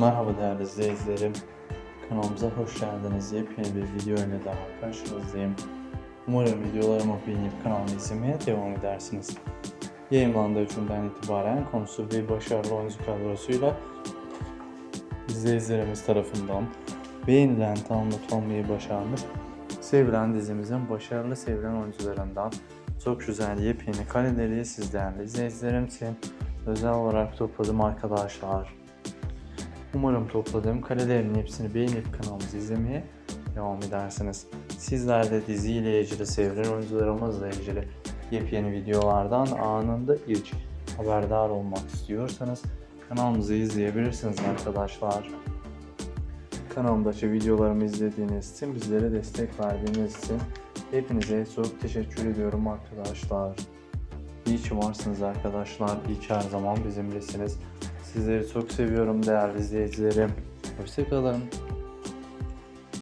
Merhaba değerli izleyicilerim. Kanalımıza hoş geldiniz. Yepyeni bir video ile daha karşınızdayım. Umarım videolarımı beğenip kanalımı izlemeye devam edersiniz. Yayınlandığı günden itibaren konusu bir başarılı oyuncu kadrosuyla izleyicilerimiz tarafından beğenilen, tanıtılmayı başarmış sevilen dizimizin başarılı sevilen oyuncularından çok güzel yepyeni kareleri siz değerli izleyicilerim için özel olarak topladım arkadaşlar. Umarım topladığım karelerin hepsini beğenip kanalımızı izlemeye devam edersiniz. Sizler de diziyle ilgili, sevilen oyuncularımızla ilgili yepyeni videolardan anında ilk haberdar olmak istiyorsanız kanalımızı izleyebilirsiniz arkadaşlar. Kanalımdaki videolarımı izlediğiniz için, bizlere destek verdiğiniz için hepinize çok teşekkür ediyorum arkadaşlar. İyi ki varsınız arkadaşlar. İyi ki her zaman bizimlesiniz. Sizleri çok seviyorum değerli izleyicilerim. Hoşçakalın.